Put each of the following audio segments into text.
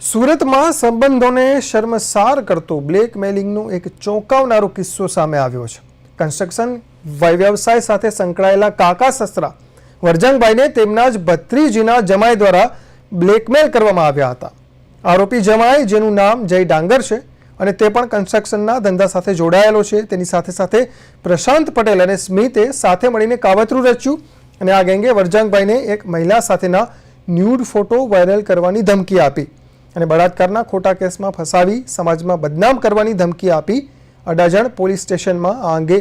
સુરતમાં સંબંધોને શર્મસાર કરતો બ્લેકમેલિંગનો એક ચોંકાવનારો કિસ્સો સામે આવ્યો છે. કન્સ્ટ્રક્શન વ્યવસાય સાથે સંકળાયેલા કાકા સસરા વરજંગભાઈને તેમના જ ભત્રીજીના જમાઈ દ્વારા બ્લેકમેલ કરવામાં આવ્યા હતા. આરોપી જમાઈ, જેનું નામ જય ડાંગર છે અને તે પણ કન્સ્ટ્રક્શનના ધંધા સાથે જોડાયેલો છે. તેની સાથે સાથે પ્રશાંત પટેલ અને સ્મિતે સાથે મળીને કાવતરું રચ્યું અને આ ગેંગે વરજાંગભાઈને એક મહિલા સાથેના ન્યૂડ ફોટો વાયરલ કરવાની ધમકી આપી. અને બળાત્કારના ખોટા કેસમાં ફસાવી સમાજમાં બદનામ કરવાની ધમકી આપી અડાજણ પોલીસ સ્ટેશનમાં આ અંગે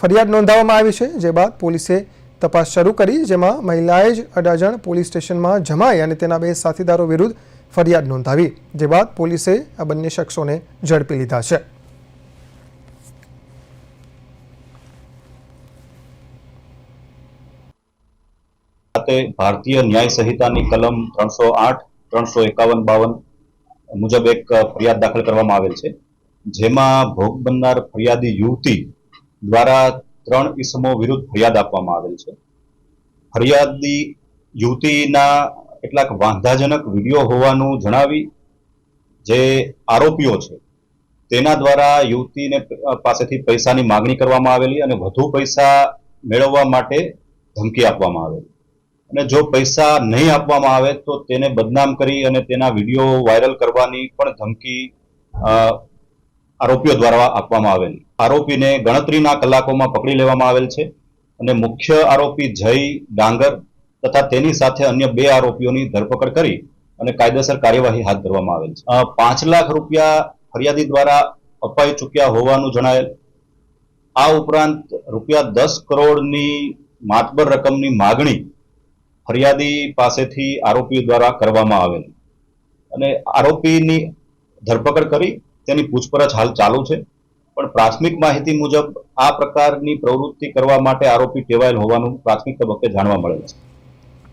ફરિયાદ નોંધાવવામાં આવી છે, જે બાદ પોલીસે તપાસ શરૂ કરી, જેમાં મહિલાએ જ અડાજણ પોલીસ સ્ટેશનમાં જમાઈ અને તેના બે સાથીદારો વિરુદ્ધ ફરિયાદ નોંધાવી, જે બાદ પોલીસે આ બંને શખ્સોને ઝડપી લીધા છે. ભારતીય ન્યાય સંહિતાની કલમ ત્રણસો આઠ, ત્રણસો એકાવન, બાવન મુજબ એક ફરિયાદ દાખલ કરવામાં આવેલ છે. જેમાં ભોગ બનનાર ફરિયાદી યુવતી દ્વારા ત્રણ ઇસમો વિરુદ્ધ ફરિયાદ આપવામાં આવેલ છે. ફરિયાદી યુવતીના કેટલાક વાંધાજનક વીડિયો હોવાનું જણાવી જે આરોપીઓ છે, તેના દ્વારા યુવતીને પાસેથી પૈસાની માગણી કરવામાં આવેલી અને વધુ પૈસા મેળવવા માટે ધમકી આપવામાં આવેલી. અને જો પૈસા નહીં આપવામાં આવે તો તેને બદનામ કરી અને તેના વીડિયો વાયરલ કરવાની પણ ધમકી આરોપીઓ દ્વારા આપવામાં આવેલી. આરોપીને ગણતરીના કલાકોમાં પકડી લેવામાં આવેલ છે અને મુખ્ય આરોપી જય ડાંગર તથા તેની સાથે અન્ય બે આરોપીઓની ધરપકડ કરી અને કાયદેસર કાર્યવાહી હાથ ધરવામાં આવેલ છે. પાંચ લાખ રૂપિયા ફરિયાદી દ્વારા અપાઈ ચૂક્યા હોવાનું જણાયેલ. આ ઉપરાંત રૂપિયા દસ કરોડની માતબર રકમની માગણી ફરિયાદી પાસેથી આરોપી દ્વારા કરવામાં આવેલ. અને આરોપીની ધરપકડ કરી, તેની પૂછપરછ હાલ ચાલુ છે. પણ પ્રાથમિક માહિતી મુજબ આ પ્રકારની પ્રવૃત્તિ કરવા માટે આરોપી ટેવાયેલ હોવાનું પ્રાથમિક તબક્કે જાણવા મળેલ છે.